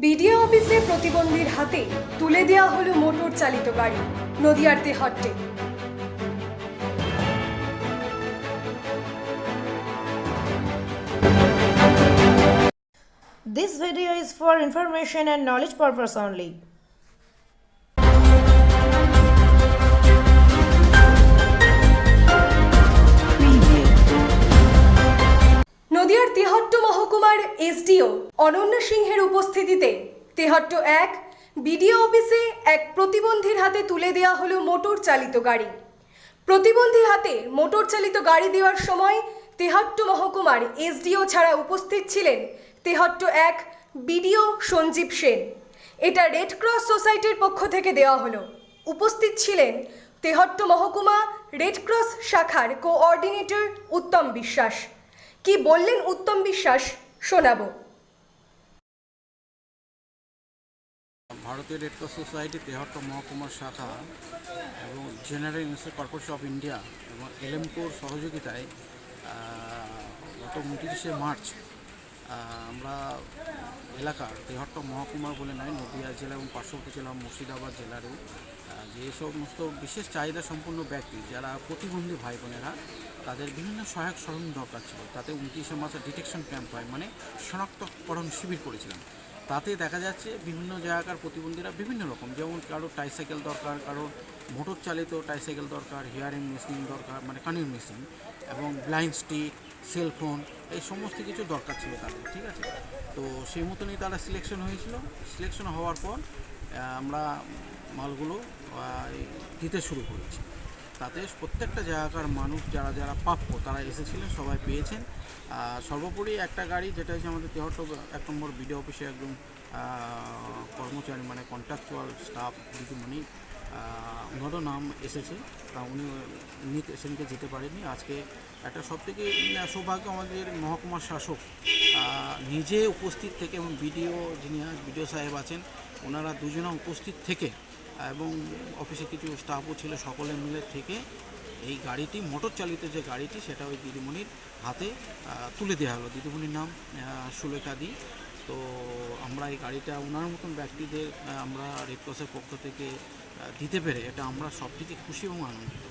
BDO অফিসে প্রতিবন্ধীর হাতে তুলে দেওয়া হলো মোটর চালিত গাড়ি নদিয়ার তেহট্টে This video is for information and knowledge purpose only. মহকুমার এসডিও অনন্য সিংহের উপস্থিতিতে তেহট্ট এক, বিডিও অফিসে এক প্রতিবন্ধীর হাতে তুলে দেওয়া হলো মোটর চালিত গাড়ি। প্রতিবন্ধী হাতে মোটর চালিত গাড়ি দেওয়ার সময় তেহট্ট মহকুমার এসডিও ছাড়া উপস্থিত ছিলেন তেহট্ট এক, বিডিও সঞ্জীব সেন। এটা রেড ক্রস সোসাইটির পক্ষ থেকে দেওয়া হলো। উপস্থিত ছিলেন তেহট্ট মহকুমা রেড ক্রস শাখার কোঅর্ডিনেটর উত্তম বিশ্বাস। কি বললেন উত্তম বিশ্বাস? শোনাবো। ভারতীয় রেড ক্রস সোসাইটি তেহট্ট মহকুমার শাখা এবং general insurance corporation of India এবং এলএমকোর সহযোগিতায় গত উনত্রিশে মার্চ আমরা এলাকার তেহট্ট মহকুমা বলে নয় নদীয়া জেলা এবং পার্শ্ববর্তী জেলা মুর্শিদাবাদ জেলারও যে সমস্ত বিশেষ চাহিদা সম্পন্ন ব্যক্তি, যারা প্রতিবন্ধী ভাই বোনেরা, তাদের বিভিন্ন সহায়ক সরঞ্জাম দরকার ছিল। তাতে উনত্রিশে মাসে ডিটেকশন ক্যাম্প হয় মানে শনাক্তকরণ শিবির করেছিলাম। তাতে দেখা যাচ্ছে বিভিন্ন জায়গাকার প্রতিবন্ধীরা বিভিন্ন রকম, যেমন কারও টাইসাইকেল দরকার, কারও মোটর চালিত টাইসাইকেল দরকার হিয়ারিং মেশিন দরকার মানে কানিং মেশিন এবং ব্লাইন্ড স্টিক সেলফোন, এই সমস্ত কিছু দরকার ছিল তাদের, ঠিক আছে? তো সেই মতনই তারা সিলেকশন হয়েছিল। সিলেকশন হওয়ার পর আমরা মালগুলো দিতে শুরু করেছি। তাতে প্রত্যেকটা জায়গাকার মানুষ যারা যারা প্রাপ্য তারা এসেছিলেন সবাই পেয়েছেন। সর্বোপরি একটা গাড়ি যেটা হচ্ছে আমাদের তেহট্ট এক নম্বর বিডিও অফিসে একদম কর্মচারী মানে কন্ট্রাকচুয়াল স্টাফ দিদিমণি আহ, ওনারও নাম এসেছে। তা উনি উনি সেদিনকে যেতে পারেনি আজকে একটা সবথেকে সৌভাগ্য আমাদের মহকুমার শাসক নিজে উপস্থিত থেকে এবং বিডিও যিনি বিডিও সাহেব আছেন ওনারা দুজনে উপস্থিত থেকে এবং অফিসে কিছু স্টাফও ছিল সকলে মিলে থেকে এই গাড়িটি, মোটর চালিত যে গাড়িটি, সেটা ওই দিদিমণির হাতে তুলে দেওয়া হলো। দিদিমণির নাম সুলেখা দি। তো আমরা এই গাড়িটা ওনার মতন ব্যক্তিদের আমরা রেড ক্রসের পক্ষ থেকে দিতে পেরে এটা আমরা সব থেকে খুশি এবং আনন্দিত।